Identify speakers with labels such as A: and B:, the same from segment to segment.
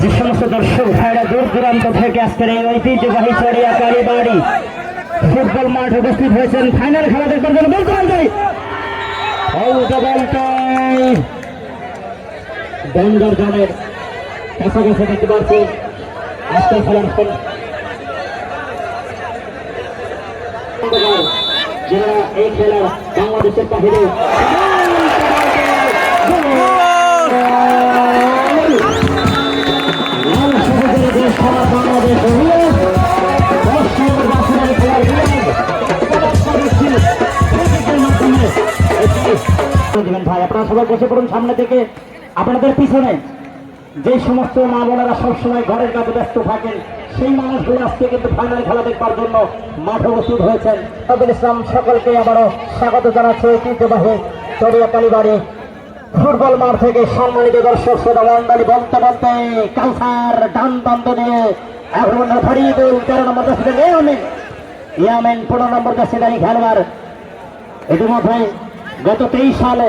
A: যে সমস্ত দর্শক, ভাইরা দূর দূরান্ত থেকে আজকের এই ঐতিহ্যবাহী চড়িয়া কালী বাড়ি ফুটবল মাঠ উপস্থিত হয়েছেন। ফাইনাল খেলা দেখবার জন্য বলতে পারবে ডেঞ্জার জনের কাছাকাছি দেখতে পাচ্ছি আজকের খেলার যারা এই খেলার বাংলাদেশের বাহিরে আপনারা সবাই বসে পড়ুন সামনে থেকে। আপনাদের পিছনে যে সমস্ত মা বোনেরা সবসময় ঘরের কাজে ব্যস্ত থাকেন, সেই মানুষগুলো আজকে কিন্তু ফাইনাল খেলা দেখবার জন্য মাঠে উপস্থিত হয়েছেন। আবুল ইসলাম, সকলকে আবারও স্বাগত জানাচ্ছে ঐতিহ্যবাহী চড়িয়া কালীবাড়ি ফুটবল মাঠ থেকে সম্মানিত দর্শক শ্রোতা মন্ডলী বলতে বলতে কালসার ডান বান্ধ দিয়ে এখন তেরো নম্বর দেশে ইয়ামেন। ইয়ামেন পনেরো নম্বর দেশে খেলোয়াড় ইতিমধ্যে গত তেইশ সালে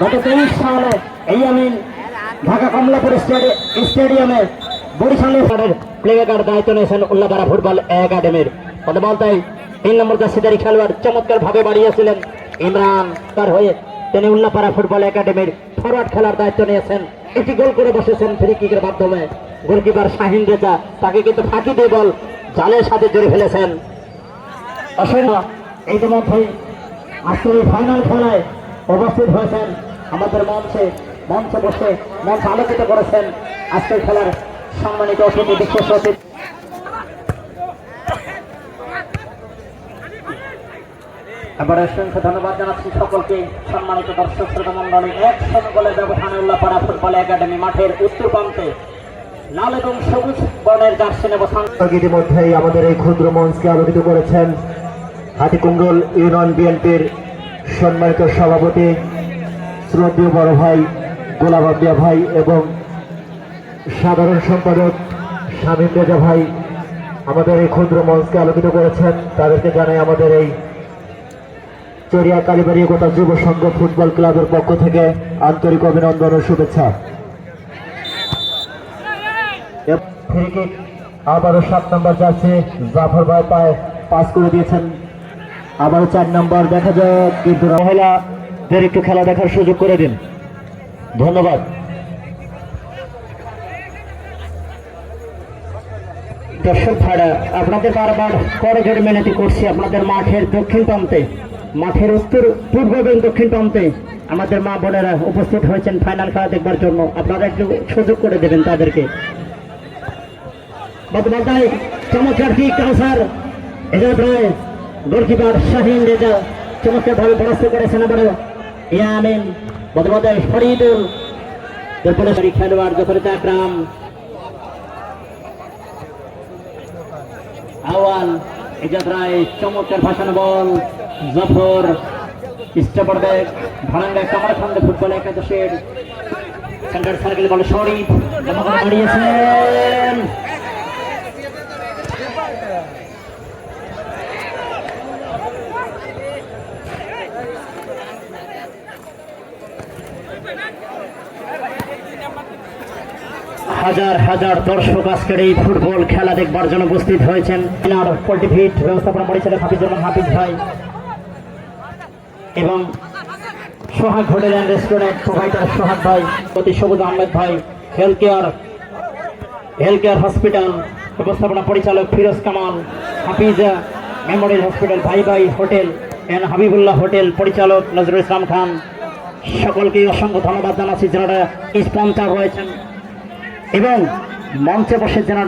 A: গত তেইশ সালে এই আমিন ঢাকা কমলাপুর স্টেডি- স্টেডিয়ামে বরিশালের পাড়ের প্লেয়ার দায়িত্ব নিয়েছেন উল্লাপাড়া ফুটবল একাডেমির। কথা তাই তিন নম্বর জার্সিদারি খেলোয়াড় চমৎকার ভাবে বাড়িয়েছিলেন ইমরান তার হয়ে। তিনি উল্লাপাড়া ফুটবল একাডেমির ফরওয়ার্ড খেলার দায়িত্ব নিয়েছেন। একটি গোল করে বসেছেন ফ্রি কিকের মাধ্যমে। গোলকিপার শাহিন রেজা তাকে কিন্তু ফাঁকি দিয়ে বল জালের সাথে জড়ে ফেলেছেন। অসংখ্য ইতিমধ্যেই আজকের ফাইনাল খেলায় উপস্থিত হয়েছেন আমাদের মঞ্চে মঞ্চে বসে, মঞ্চ আলোকিত করেছেন আজকের খেলার সম্মানিত অতিথি বিশ্ব সচিব এবারে অসংখ্য ধন্যবাদ জানাচ্ছি সকলকে, সম্মানিত দর্শক, শ্রোতা মন্ডলী এক শত গোলের ব্যবধানে উল্লাপাড়া ফুটবল একাডেমি মাঠের উত্তর প্রান্তে লাল এবং সবুজ বর্ণের জার্সি নেব
B: ইতিমধ্যেই আমাদের এই ক্ষুদ্র মঞ্চকে আলোকিত করেছেন হাতিকুঙ্গল ইউনিয়ন বিএনপির সম্মানিত সভাপতি শ্রদ্ধীয় বড় ভাই গোলাবাবিয়া ভাই এবং সাধারণ সম্পাদক শামীম রেজা ভাই আমাদের এই ক্ষুদ্র মঞ্চকে আলোকিত করেছেন। তাদেরকে জানাই আমাদের এই চরিয়া কালীবাড়ি গোটা যুব সংঘ ফুটবল ক্লাবের পক্ষ থেকে আন্তরিক অভিনন্দন ও শুভেচ্ছা। আবারও সাত নম্বর যাচ্ছে জাফর ভাই পায়ে পাস করে দিয়েছেন। আবারও চার নম্বর দেখা যায় কিন্তু মহিলাদের একটু খেলা দেখার সুযোগ করে দিন। ধন্যবাদ।
A: দর্শক ভাড়া, আপনাদের বারবার করে জোরে মেনাতি করছি, আপনাদের মাঠের দক্ষিণ প্রান্তে, মাঠের উত্তর, পূর্ব এবং দক্ষিণ প্রান্তে আমাদের মা বোনেরা উপস্থিত হয়েছেন ফাইনাল খেলা দেখবার জন্য। আপনারা একটু সুযোগ করে দেবেন তাদেরকে। চমৎকার কি কাউসার এদের প্রায় গোলকিপার শাহিন রেজা চমৎকার ভাবে পরাস্ত করেছেন আবার ইয়ামিন বদমাতাই ফরিদুল এরপরে খেলোয়াড় যথারীত আকরাম। আওয়াল এজাদ রায়, চমৎকার ভাষণ বল, জফর স্টেপার ব্যাগ ভাড়াঙ্গা কামার খান্দে ফুটবল একাদশের সেন্টার সার্কেল বল শরীফ আমাকে হাজার হাজার দর্শক আজকের এই ফুটবল খেলা দেখবার জন্য উপস্থিত হয়েছেন। ব্যবস্থাপনা পরিচালক হাফিজুর হাফিজ ভাই এবং Sohag hotel and restaurant provider Sohag ভাই প্রতি সবুজ আহমেদ ভাই health care health care hospital ব্যবস্থাপনা পরিচালক ফিরোজ কামাল, হাফিজা মেমোরিয়াল হসপিটাল ভাই ভাই হোটেল এন হাবিবুল্লাহ হোটেল পরিচালক নজরুল ইসলাম খান। সকলকে অসংখ্য ধন্যবাদ জানাচ্ছি যারা স্পন্সার রয়েছেন। এবং মঞ্চে বসে যারা